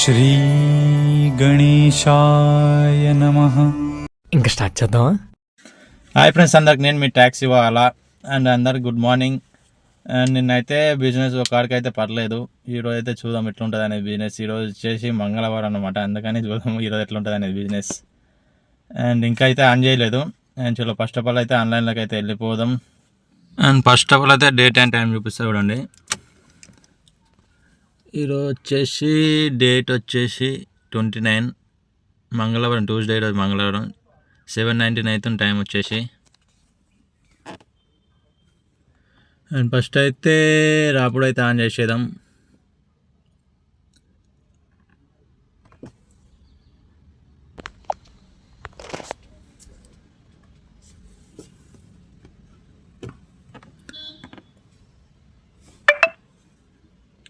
శ్రీ గణేశాయ నమ ఇంకా స్టార్ట్ చేద్దామా? హాయ్ ఫ్రెండ్స్ అందరికి నేను మీ ట్యాక్సీ వాళ్ళ. అండ్ అందరికి గుడ్ మార్నింగ్ అండ్ నిన్నైతే బిజినెస్ ఒక ఆడికైతే పర్లేదు. ఈరోజు అయితే చూద్దాం ఎట్లుంటుంది అనేది బిజినెస్ ఈరోజు వచ్చేసి మంగళవారం అనమాట అందుకని చూద్దాం ఈరోజు ఎట్లుంటుంది అనేది బిజినెస్ అండ్ ఇంకా అయితే ఆన్ చేయలేదు. అండ్ చూడ ఫస్ట్ ఆఫ్ ఆల్ అయితే ఆన్లైన్లోకి అయితే వెళ్ళిపోదాం. అండ్ ఫస్ట్ ఆఫ్ ఆల్ అయితే డేట్ అండ్ టైం చూపిస్తా చూడండి. ఈరోజు వచ్చేసి డేట్ వచ్చేసి ట్వంటీ నైన్. మంగళవారం ట్యూస్డే రోజు మంగళవారం. సెవెన్ నైన్టీన్ అవుతుంది టైం వచ్చేసి. అండ్ ఫస్ట్ అయితే రాపుడు అయితే ఆన్ చేసేద్దాం.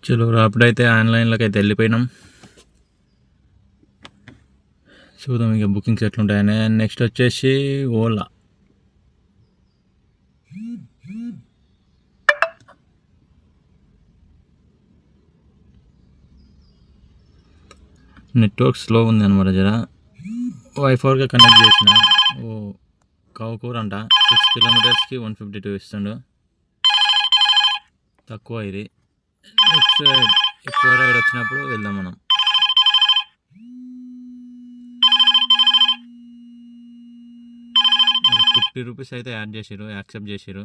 చలో రాపుడైతే ఆన్లైన్లోకి అయితే వెళ్ళిపోయినాం. చూద్దాం ఇక బుకింగ్స్ ఎట్లుంటాయని. నెక్స్ట్ వచ్చేసి ఓలా. నెట్వర్క్ స్లో ఉంది అనమాట జర వైఫోర్గా కనెక్ట్ చేసిన. ఓ కౌకూర్ అంట. సిక్స్ కిలోమీటర్స్కి వన్ ఫిఫ్టీ టూ ఇస్తుండు. తక్కువ ఇది. నెక్స్ట్ ఎక్కువ రైడ్ వచ్చినప్పుడు వెళ్దాం మనం. ఫిఫ్టీ రూపీస్ అయితే యాడ్ చేసిరు యాక్సెప్ట్ చేసిరు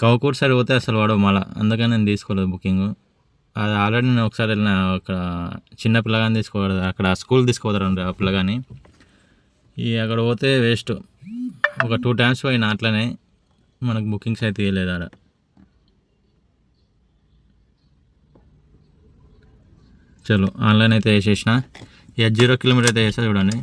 కౌకూర్ సైడ్ పోతే అసలు వాడవు మళ్ళా అందుకని నేను తీసుకోలేదు బుకింగ్. అది ఆల్రెడీ నేను ఒకసారి వెళ్ళిన అక్కడ చిన్న పిల్లగాని తీసుకోకూడదు అక్కడ స్కూల్ తీసుకోవద్దండి ఆ పిల్లగాని. ఈ అక్కడ పోతే వేస్ట్. ఒక టూ టైమ్స్ పోయిన అట్లనే మనకు బుకింగ్స్ అయితే ఇవ్వలేదు ఆడ. చలో ఆన్లైన్ అయితే వేసేసిన ఇక జీరో కిలోమీటర్ అయితే వేసా చూడండి.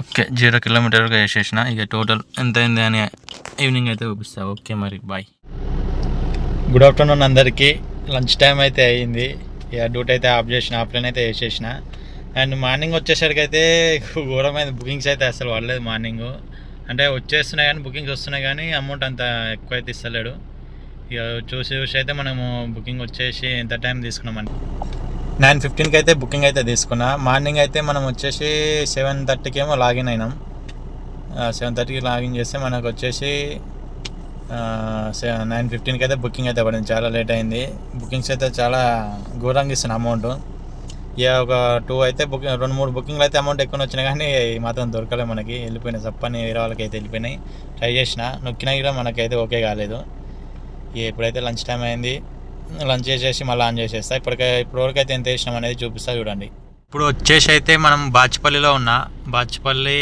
ఓకే జీరో కిలోమీటర్గా వేసేసిన ఇక టోటల్ ఎంత అయింది అని ఈవినింగ్ అయితే చూపిస్తా. ఓకే మరి బాయ్. గుడ్ ఆఫ్టర్నూన్ అందరికీ. లంచ్ టైం అయితే అయ్యింది ఇక డ్యూటీ అయితే ఆఫ్ చేసిన ఆఫ్లైన్ అయితే వేసేసిన అండ్ మార్నింగ్ వచ్చేసరికి అయితే ఘోరమైన బుకింగ్స్ అయితే అసలు పడలేదు మార్నింగ్. అంటే వచ్చేస్తున్నాయి కానీ బుకింగ్స్ వస్తున్నాయి కానీ అమౌంట్ అంత ఎక్కువ అయితే ఇస్తలేడు. ఇక చూసి చూసి అయితే మనము బుకింగ్ వచ్చేసి ఎంత టైం తీసుకున్నామండి? నైన్ ఫిఫ్టీన్కి అయితే బుకింగ్ అయితే తీసుకున్నా. మార్నింగ్ అయితే మనం వచ్చేసి సెవెన్ థర్టీకి ఏమో లాగిన్ అయినాం. సెవెన్ థర్టీకి లాగిన్ చేస్తే మనకు వచ్చేసి నైన్ ఫిఫ్టీన్కి అయితే బుకింగ్ అయితే పడింది. చాలా లేట్ అయింది. బుకింగ్స్ అయితే చాలా ఘోరంగా ఇస్తున్నాను అమౌంట్. ఇక ఒక టూ అయితే బుకింగ్ రెండు మూడు బుకింగ్లు అయితే అమౌంట్ ఎక్కువ వచ్చినాయి కానీ మాత్రం దొరకలే మనకి. వెళ్ళిపోయినాయి. చప్పని వేరే వాళ్ళకి అయితే వెళ్ళిపోయినాయి. ట్రై చేసిన. నొక్కినా కూడా మనకైతే ఓకే కాలేదు. ఇక లంచ్ టైం అయింది. లంచ్ చేసేసి మళ్ళీ ఆన్ చేసేస్తా. ఇప్పటికే ఇప్పటివరకు అయితే ఎంత వేసినాం అనేది చూపిస్తా చూడండి. ఇప్పుడు వచ్చేసి అయితే మనం బాచ్పల్లిలో ఉన్నా బాచ్పల్లి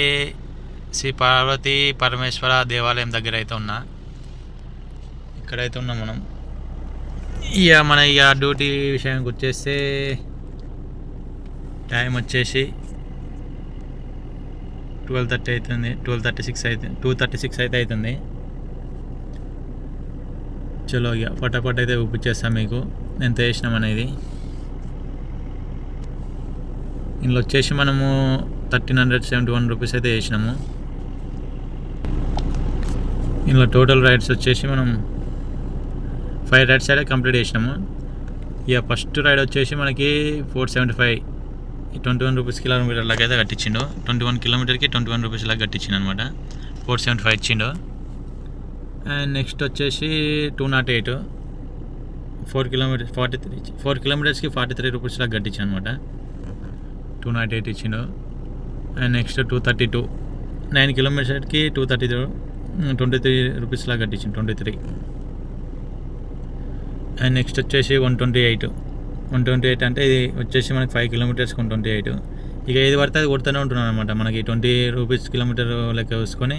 శ్రీ పార్వతి పరమేశ్వర దేవాలయం దగ్గర అయితే ఉన్నా ఇక్కడైతే ఉన్నాం మనం. ఇక మన ఇక డ్యూటీ విషయానికి వచ్చేస్తే టైం వచ్చేసి ట్వెల్వ్ థర్టీ అవుతుంది. ట్వెల్వ్ థర్టీ సిక్స్ అయితే టూ థర్టీ సిక్స్ అయితే అవుతుంది. చలో ఇక పటాపట్ అయితే చూపించేస్తాం మీకు. ఎంత వేసినాం అనేది. ఇందులో వచ్చేసి మనము thirteen hundred seventy one rupees అయితే వేసినాము ఇందులో టోటల్ రైడ్స్ వచ్చేసి మనం ఫైవ్ రైడ్స్ అయితే కంప్లీట్ చేసినాము. ఇక ఫస్ట్ రైడ్ వచ్చేసి మనకి four seventy five. Twenty one rupees kilometre లాగా అయితే కట్టించిండు. ట్వంటీ వన్ కిలోమీటర్కి ట్వంటీ వన్ రూపీస్ లాగా కట్టించిండు అనమాట ఫోర్ సెవెంటీ ఫైవ్ ఇచ్చిండు. అండ్ నెక్స్ట్ వచ్చేసి two nought eight four kilometres forty three four కిలోమీటర్స్కి forty three rupees దాకా కట్టించాను అనమాట టూ నాట్ ఎయిట్ ఇచ్చిండు. And next two thirty two nine కిలోమీటర్స్కి two thirty three twenty three rupees లాగా కట్టించింది twenty three and next వచ్చేసి one twenty eight one twenty eight అంటే ఇది వచ్చేసి మనకి ఫైవ్ కిలోమీటర్స్కి వన్ ట్వంటీ ఎయిట్ ఇక ఏది పడితే అది కొడుతూనే ఉంటున్నాను అనమాట మనకి ట్వంటీ రూపీస్ కిలోమీటర్ లెక్క చూసుకొని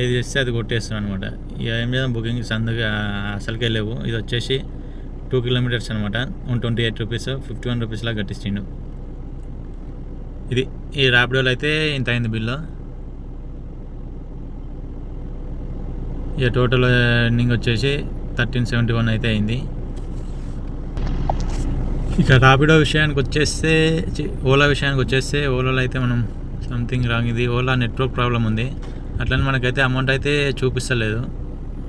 ఏది చేస్తే అది కొట్టేస్తాం అనమాట ఇక ఏం చేద్దాం? బుకింగ్స్ అందుకే అసలుకే లేవు. ఇది వచ్చేసి టూ కిలోమీటర్స్ అనమాట one twenty eight rupees fifty one రూపీస్లా కట్టించిండు. ఇది ఈ ర్యాపిడోలో అయితే ఇంత అయింది బిల్లు ఇక టోటల్ ఎర్నింగ్ వచ్చేసి థర్టీన్ సెవెంటీ వన్ అయితే అయింది. ఇక రాపిడో విషయానికి వచ్చేస్తే ఓలా విషయానికి వచ్చేస్తే ఓలాలో అయితే మనం సంథింగ్ రాంగ్ ఇది ఓలా నెట్వర్క్ ప్రాబ్లం ఉంది. అట్లని మనకైతే అమౌంట్ అయితే చూపిస్తలేదు.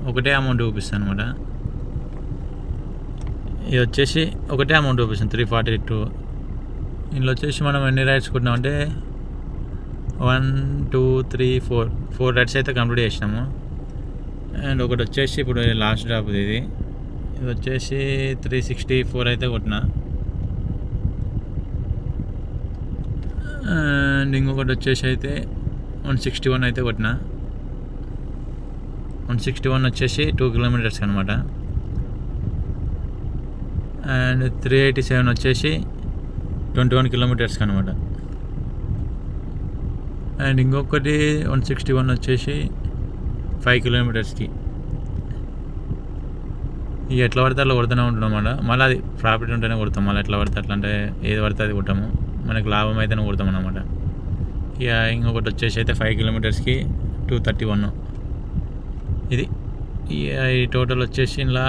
ఒకటే అమౌంట్ చూపిస్తాను అనమాట ఇది వచ్చేసి ఒకటే అమౌంట్ చూపిస్తుంది త్రీ ఫార్టీ టూ ఇందులో వచ్చేసి మనం ఎన్ని rides కొట్టినామంటే one two three four four rides అయితే కంప్లీట్ చేసినాము. అండ్ ఒకటి వచ్చేసి ఇప్పుడు లాస్ట్ డ్రాప్ ఇది. ఇది వచ్చేసి త్రీ సిక్స్టీ ఫోర్ అయితే కొట్టిన. అండ్ ఇంకొకటి వచ్చేసి అయితే వన్ సిక్స్టీ వన్ అయితే కొట్టిన. వన్ సిక్స్టీ వన్ వచ్చేసి టూ కిలోమీటర్స్ అనమాట అండ్ త్రీ ఎయిటీ సెవెన్ వచ్చేసి ట్వంటీ వన్ కిలోమీటర్స్కి అనమాట అండ్ ఇంకొకటి వన్ సిక్స్టీ వన్ వచ్చేసి ఫైవ్ కిలోమీటర్స్కి. ఇక ఎట్లా పడితే అట్లా కొడుతూనే ఉంటున్నాం అన్నమాట. మళ్ళీ అది ప్రాఫిట్ ఉంటేనే కొడతాం. మళ్ళీ ఎట్లా పడితే అట్లా అంటే ఏది పడితే అది కొట్టాము. మనకి లాభం అయితేనే కొడతాం అన్నమాట. ఇక ఇంకొకటి వచ్చేసి అయితే ఫైవ్ కిలోమీటర్స్కి టూ థర్టీ వన్ ఇది ఈ టోటల్ వచ్చేసి ఇలా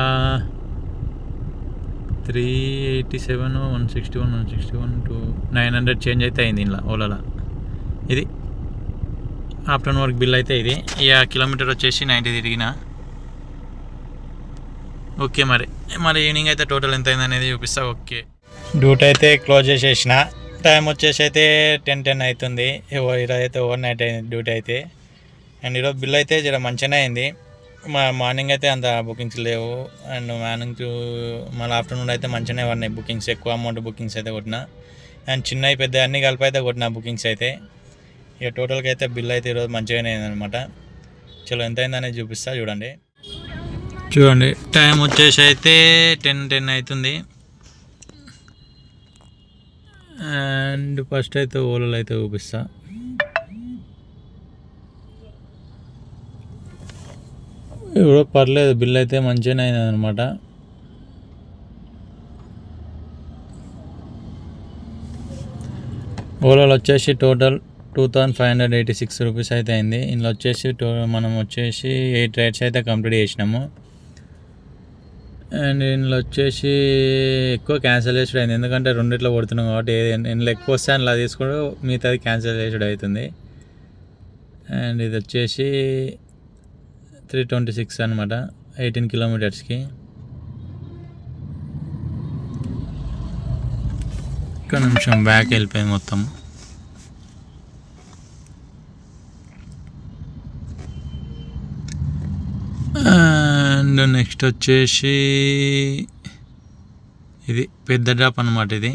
three eighty seven one sixty one one sixty one two nine hundred change అయితే అయింది ఇలా ఓలాలో. ఇది ఆఫ్టర్నూన్ వర్క్ బిల్ అయితే ఇది. ఇక కిలోమీటర్ వచ్చేసి నైంటీ తిరిగిన. ఓకే మరి. మరి ఈవినింగ్ అయితే టోటల్ ఎంత అయింది అనేది చూపిస్తా ఓకే. డ్యూటీ అయితే క్లోజ్ చేసేసిన. టైం వచ్చేసి అయితే టెన్ టెన్ అవుతుంది. ఈరోజు అయితే ఓవర్ నైట్ అయింది డ్యూటీ అయితే. అండ్ ఈరోజు బిల్ అయితే జర మంచిగానే అయింది. మా మార్నింగ్ అయితే అంత బుకింగ్స్ లేవు. అండ్ మార్నింగ్ టు మళ్ళీ ఆఫ్టర్నూన్ అయితే మంచిగానే ఉన్నాయి బుకింగ్స్. ఎక్కువ అమౌంట్ బుకింగ్స్ అయితే కొట్టిన. అండ్ చిన్నవి పెద్ద అన్ని కలిపి అయితే కొట్టిన బుకింగ్స్ అయితే. ఇక టోటల్గా అయితే బిల్ అయితే ఈరోజు మంచిగానే అయిందనమాట చలో ఎంత అయిందనేది చూపిస్తా చూడండి. చూడండి టైం వచ్చేసి అయితే టెన్ టెన్ అవుతుంది. అండ్ ఫస్ట్ అయితే ఓలలో అయితే చూపిస్తా. ఇప్పుడు పర్లేదు బిల్ అయితే మంచిగానే అయింది అనమాట ఓలాలో వచ్చేసి total two thousand five hundred eighty six rupees అయితే అయింది. ఇందులో వచ్చేసి టో మనం వచ్చేసి ఎయిట్ రైడ్స్ అయితే కంప్లీట్ చేసినాము. అండ్ ఇందులో వచ్చేసి ఎక్కువ క్యాన్సిల్ చేసుడు అయింది ఎందుకంటే రెండిట్లో కొడుతున్నాం కాబట్టి ఏది ఇందులో ఎక్కువ వస్తే అందులో తీసుకుంటూ మిగతాది క్యాన్సిల్ చేసుడు అవుతుంది. అండ్ ఇది వచ్చేసి త్రీ ట్వంటీ సిక్స్ అనమాట ఎయిటీన్ కిలోమీటర్స్కి ఒక నిమిషం బ్యాక్ వెళ్ళిపోయింది మొత్తం. అండ్ నెక్స్ట్ వచ్చేసి ఇది పెద్ద డ్రాప్ అనమాట ఇది.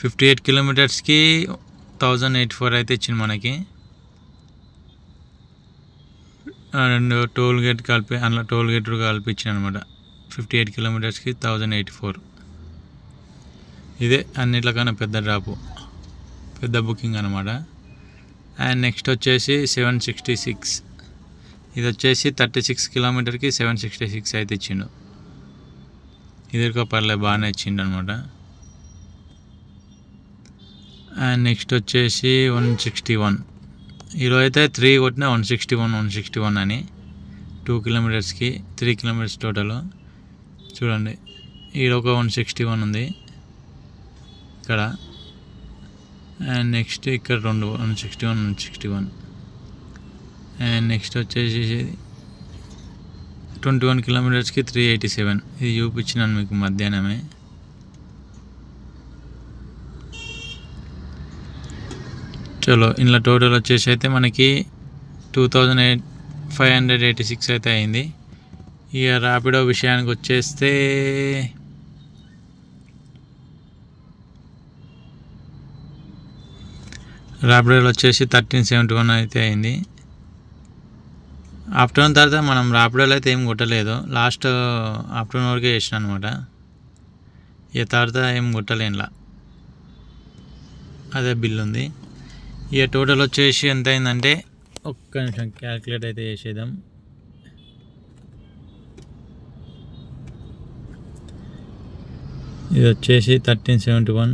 ఫిఫ్టీ ఎయిట్ కిలోమీటర్స్కి థౌజండ్ ఎయిట్ ఫోర్ అయితే ఇచ్చింది మనకి. అండ్ టోల్ గేట్ కలిపి అందులో టోల్ గేట్ కూడా కలిపి ఇచ్చింది అనమాట ఫిఫ్టీ ఎయిట్ కిలోమీటర్స్కి థౌజండ్ ఎయిటీ ఫోర్. ఇదే అన్నిట్లకన్నా పెద్ద డ్రాపు. పెద్ద బుకింగ్ అనమాట అండ్ నెక్స్ట్ వచ్చేసి సెవెన్ సిక్స్టీ సిక్స్. ఇది వచ్చేసి థర్టీ సిక్స్ కిలోమీటర్కి సెవెన్ సిక్స్టీ సిక్స్ అయితే ఇచ్చిండు. ఇది పర్లేదు బాగానే ఇచ్చిండు అనమాట అండ్ నెక్స్ట్ వచ్చేసి వన్ సిక్స్టీ వన్. ఈరోజు అయితే త్రీ కొట్టిన one sixty one one sixty one అని. టూ కిలోమీటర్స్కి త్రీ కిలోమీటర్స్ టోటల్. చూడండి ఈడ ఒక వన్ సిక్స్టీ వన్ ఉంది. ఇక్కడ. అండ్ నెక్స్ట్ ఇక్కడ రెండు one sixty one one sixty one. And next వచ్చేసి ట్వంటీ వన్ కిలోమీటర్స్కి త్రీ ఎయిటీ సెవెన్ ఇది చూపించినాను మీకు మధ్యాహ్నమే. చలో ఇందులో టోటల్ వచ్చేసి అయితే మనకి two thousand eight five hundred eighty six అయితే అయింది. ఇక ర్యాపిడో విషయానికి వచ్చేస్తే ర్యాపిడోలో వచ్చేసి థర్టీన్ సెవెంటీ వన్ అయితే అయింది. ఆఫ్టర్నూన్ తర్వాత మనం రాపిడోలో అయితే ఏం కొట్టలేదు. లాస్ట్ ఆఫ్టర్నూన్ uh, వరకే చేసిన అనమాట ఇక తర్వాత ఏం కొట్టలేనులా అదే బిల్ ఉంది. ఇక టోటల్ వచ్చేసి ఎంత అయిందంటే ఒక్క నిమిషం క్యాల్కులేట్ అయితే చేసేద్దాం. ఇది వచ్చేసి థర్టీన్ సెవెంటీ వన్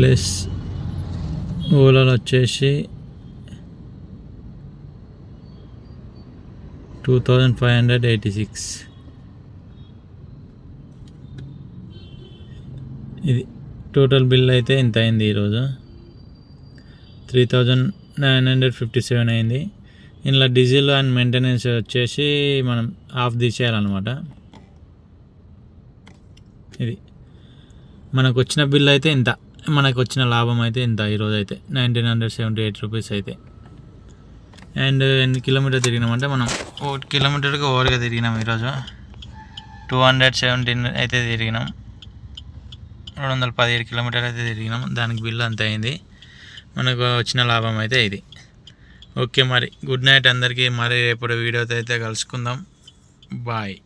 ప్లస్ ఓలాలో వచ్చేసి two thousand five hundred eighty six. ఇది టోటల్ బిల్ అయితే ఇంత అయింది ఈరోజు. Three thousand nine hundred fifty seven అయింది. ఇందులో డీజిల్ అండ్ మెయింటెనెన్స్ వచ్చేసి మనం ఆఫ్ తీసేయాలన్నమాట. ఇది మనకు వచ్చిన బిల్ అయితే ఇంత. మనకు వచ్చిన లాభం అయితే ఇంత ఈరోజు అయితే nineteen hundred seventy eight rupees అయితే. అండ్ ఎన్ని కిలోమీటర్ తిరిగినామంటే మనం ఓ కిలోమీటర్కి ఓవర్గా తిరిగినాం ఈరోజు. టూ హండ్రెడ్ సెవెంటీన్ అయితే తిరిగినాం. రెండు వందల పదిహేడు కిలోమీటర్ అయితే తిరిగినాం. దానికి బిల్ అంత అయింది. మనకు వచ్చిన లాభం అయితే ఇది. ఓకే మరి. గుడ్ నైట్ అందరికీ. మరి ఎప్పుడు వీడియోతో అయితే కలుసుకుందాం. బాయ్.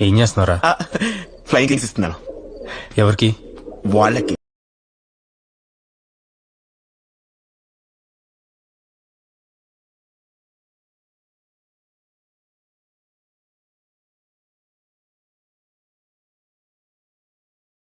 ఏం చేస్తున్నారా ఫ్లైయింగ్ క్లిక్స్ ఇస్తున్నాను ఎవరికి? వాళ్ళకి.